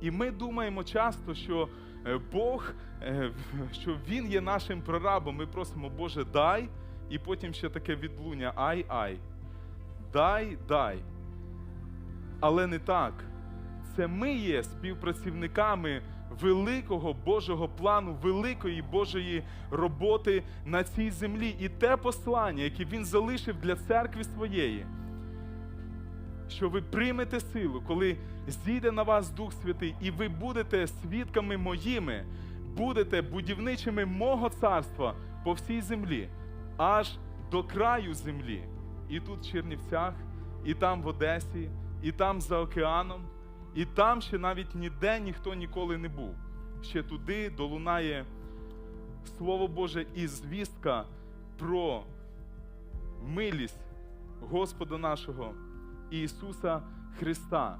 І ми думаємо часто, що е, Бог, е, що Він є нашим прорабом. Ми просимо, Боже, дай, і потім ще таке відлуння ай-ай. Дай, дай. Але не так. Це ми є співпрацівниками великого Божого плану, великої Божої роботи на цій землі. І те послання, яке він залишив для церкви своєї, що ви приймете силу, коли зійде на вас Дух Святий, і ви будете свідками моїми, будете будівничими мого царства по всій землі, аж до краю землі. І тут в Чернівцях, і там в Одесі, і там за океаном, і там ще навіть ніде ніхто ніколи не був. Ще туди долунає Слово Боже і звістка про милість Господа нашого Ісуса Христа.